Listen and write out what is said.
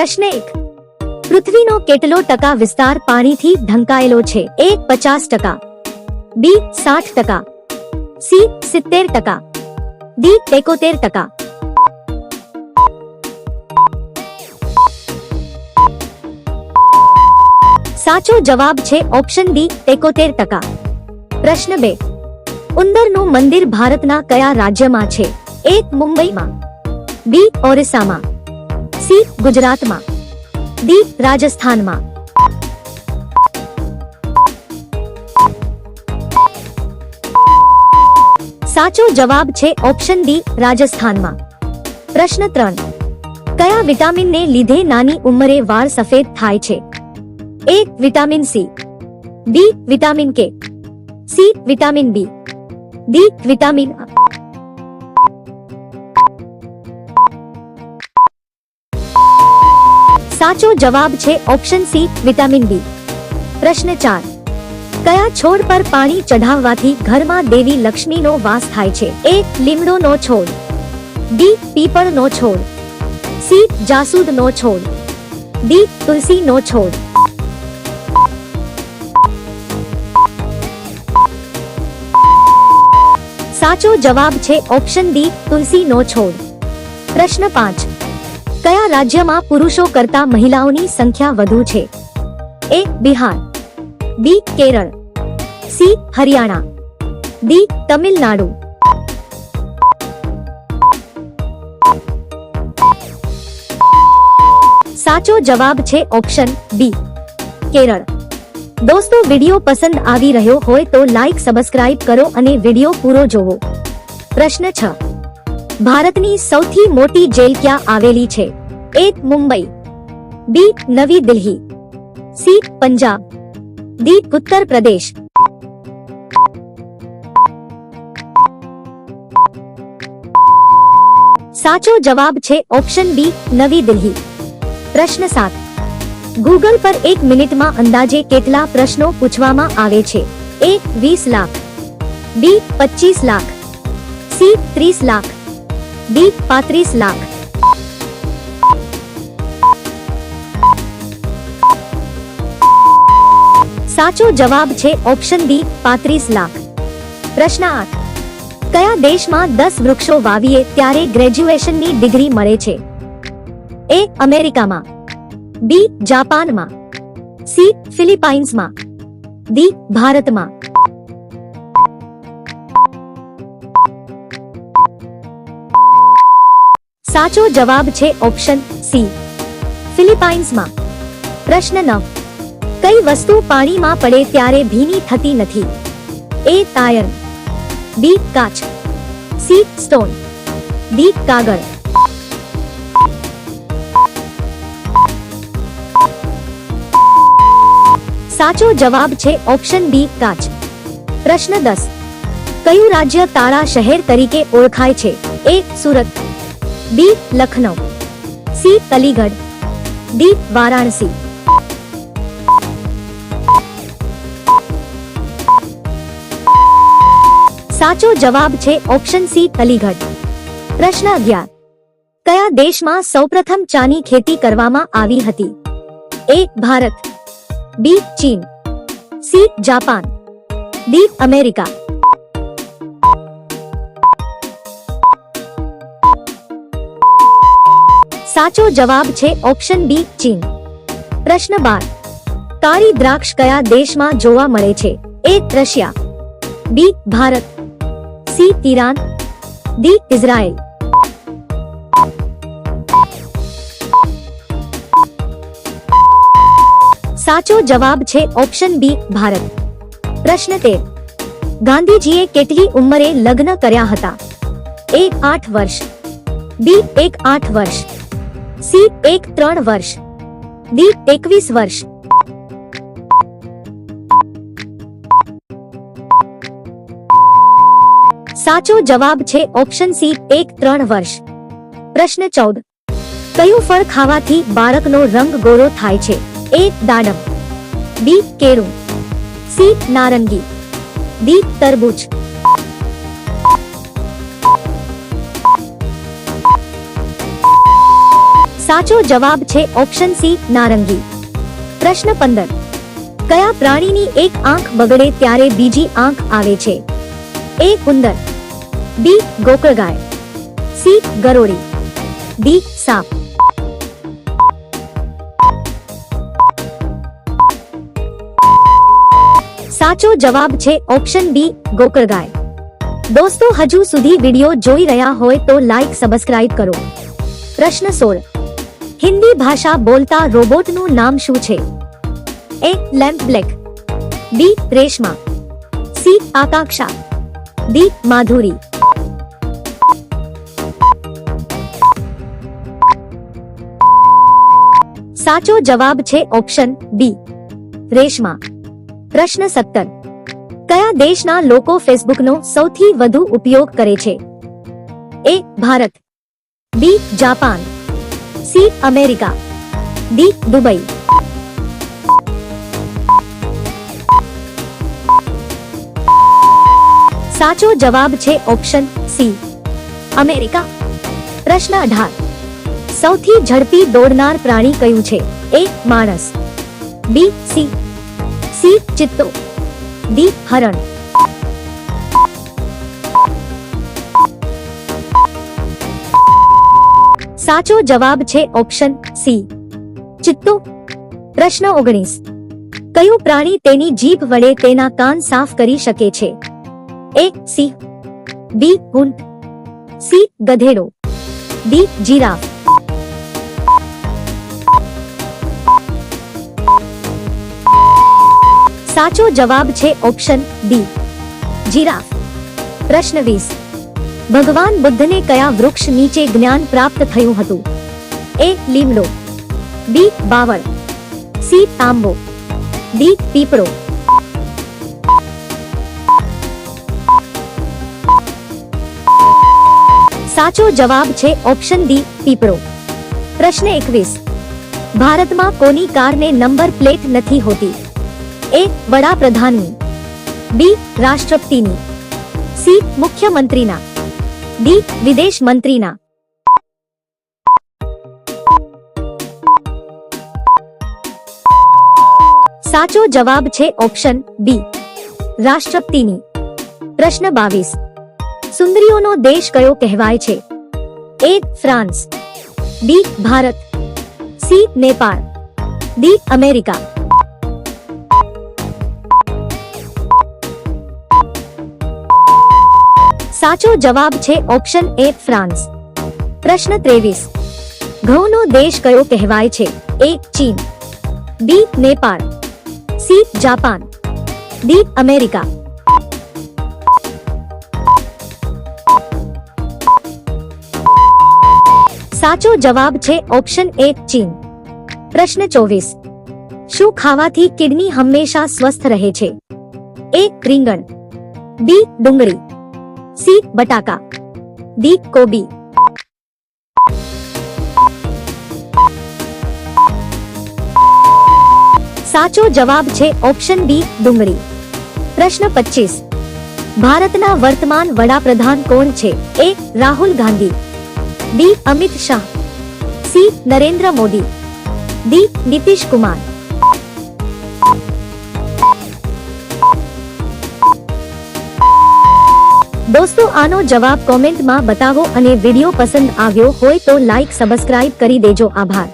प्रश्न 1 पृथ्वी नो કેટલો ટકા વિસ્તાર પાણી થી ઢંકાયલો છે 1 50% B 60% C 70% D 71% સાચો જવાબ છે ઓપ્શન B 71% પ્રશ્ન 2 ઉંદરનો મંદિર ભારત ના કયા રાજ્ય માં છે A મુંબઈ માં B ઓરિસ્સા માં સી ગુજરાતમાં ડી રાજસ્થાનમાં સાચો જવાબ છે ઓપ્શન ડી રાજસ્થાનમાં પ્રશ્ન ત્રણ કયા વિટામિનને લીધે નાની ઉંમરે વાળ સફેદ થાય છે A vitamin C B vitamin K C vitamin B D vitamin साचो जवाब छे ऑप्शन सी विटामिन बी प्रश्न चार कया छोड़ पर पानी चढ़ावा घर में देवी लक्ष्मी नो वास थाय छे ए लिमड़ो नो छोड़ बी पीपल नो छोड़ सी जासूद नो छोड़ डी तुलसी नो छोड़ साचो जवाब छे ऑप्शन डी तुलसी नो छोड़ प्रश्न पांच કયા રાજ્યમાં પુરુષો કરતા મહિલાઓની સંખ્યા વધુ છે A Bihar B Kerala C Haryana D Tamil Nadu સાચો જવાબ છે ઓપ્શન બી કેરળ દોસ્તો વિડિયો પસંદ આવી રહ્યો હોય તો લાઈક સબસ્ક્રાઇબ કરો અને વિડિયો પૂરો જોવો પ્રશ્ન છ भारतની સૌથી મોટી જેલ ક્યાં આવેલી છે એ મુંબઈ બી નવી દિલ્હી સી પંજાબ ડી ઉત્તર પ્રદેશ સાચો જવાબ છે ઓપ્શન બી નવી દિલ્હી પ્રશ્ન 7 Google પર 1 મિનિટમાં અંદાજે કેટલા પ્રશ્નો પૂછવામાં આવે છે A 20 lakh B 25 lakh C 30 lakh B પાંત્રીસ લાખ સાચો જવાબ છે ઓપ્શન બી પાંત્રીસ લાખ પ્રશ્ન આઠ કયા દેશમાં દસ વૃક્ષો વાવીએ ત્યારે ગ્રેજ્યુએશનની ડિગ્રી મળે છે એ અમેરિકામાં બી જાપાનમાં સી ફિલિપાઇન્સમાં ડી ભારતમાં સાચો જવાબ છે ઓપ્શન C ફિલિપાઇન્સમાં પ્રશ્ન 9 કઈ વસ્તુ પાણીમાં પડે ત્યારે ભીની થતી નથી A તાયર B કાચ C સ્ટોન D કાગળ સાચો જવાબ છે ઓપ્શન B કાચ પ્રશ્ન 10 કયું રાજ્ય તારા શહેર તરીકે ઓળખાય છે A Surat B Lucknow C Aligarh D Varanasi સાચો જવાબ છે ઓપ્શન સી અલીગઢ પ્રશ્ન અગિયાર કયા દેશમાં સૌપ્રથમ ચાની ખેતી કરવામાં આવી હતી એ ભારત બી ચીન સી જાપાન ડી અમેરિકા સાચો જવાબ છે ઓપ્શન બી ચીન પ્રશ્ન 12 તારી દ્રાક્ષ કયા દેશમાં જોવા મળે છે એ દ્રશ્યા બી ભારત સી તિરાન ડી ઇઝરાયલ સાચો જવાબ છે ઓપ્શન બી ભારત પ્રશ્ન 13 ગાંધીજીએ કેટલી ઉંમરે લગ્ન કર્યા હતા એ 8 વર્ષ બી 18 વર્ષ સી એક ત્રણ વર્ષ ડી એકવીસ વર્ષ સાચો જવાબ છે ઓપ્શન સી એક ત્રણ વર્ષ પ્રશ્ન ચૌદ કયું ફળ ખાવાથી બાળકનો રંગ ગોરો થાય છે એ દાડમ બી કેળું સી નારંગી ડી તરબૂચ સાચો જવાબ છે ઓપ્શન C નારંગી. પ્રશ્ન 15 કયા પ્રાણીની એક આંખ બગડે ત્યારે બીજી આંખ આવે છે? A ઉંદર B ગોકળગાય C ગરોળી D સાપ સાચો જવાબ છે ઓપ્શન B ગોકળગાય. દોસ્તો હજુ સુધી વિડિયો જોઈ રહ્યા હોય તો લાઈક સબસ્ક્રાઇબ કરો. પ્રશ્ન 16 હિન્દી ભાષા બોલતા રોબોટનું નામ શું છે A lamp black B Reshma C Akanksha D Madhuri સાચો જવાબ છે ઓપ્શન બી રેશમા પ્રશ્ન સત્તર કયા દેશના લોકો ફેસબુકનો સૌથી વધુ ઉપયોગ કરે છે A Bharat B Japan C America D Dubai साचो जवाब छे ऑप्शन सी अमेरिका प्रश्न अठार સૌથી ઝડપી દોડનાર પ્રાણી કયું છે એ માણસ બી सी સી ચિત્તો ડી હરણ સાચો જવાબ છે ઓપ્શન સી ચિત્તો પ્રશ્ન ઓગણીસ કયું પ્રાણી તેની જીભ વડે તેના કાન સાફ કરી શકે છે એ સી બી ઊંટ સી ગધેડો ડી જીરાફ સાચો જવાબ છે ઓપ્શન ડી જીરાફ પ્રશ્ન વીસ भगवान बुद्ध ने क्या वृक्ष नीचे ज्ञान प्राप्त थयु ए लीमड़ो बी बावर सी तांबो डी पीपड़ो साचो जवाब छे ऑप्शन डी पीपड़ो प्रश्न एक भारत में कोनी कार ने नंबर प्लेट नहीं होती ए बड़ा प्रधानी बी राष्ट्रपति सी मुख्यमंत्री ना डी विदेश मंत्री ना साचो जवाब छे ऑप्शन बी राष्ट्रपति नी प्रश्न बावीस सुंदरियो नो देश कयो कहवाय छे A France B Bharat C Nepal D America साचो जवाब छे ऑप्शन ए फ्रांस प्रश्न तेवीस घऊ नो देश कयो कहवाय छे ए चीन B Nepal C Japan D America साचो जवाब छे ऑप्शन ए चीन प्रश्न चौबीस शु खावा थी किडनी हमेशा स्वस्थ रहे छे ए रींगण बी डूंगी सी बटाका डी कोबी साचो जवाब छे ऑप्शन डी डुंगरी प्रश्न पच्चीस भारत ना वर्तमान वड़ा प्रधान कौन छे A Rahul Gandhi B Amit Shah C Narendra Modi D Nitish Kumar દોસ્તો આનો જવાબ કોમેન્ટમાં બતાવો અને વિડીયો પસંદ આવ્યો હોય તો લાઇક સબસ્ક્રાઇબ કરી દેજો આભાર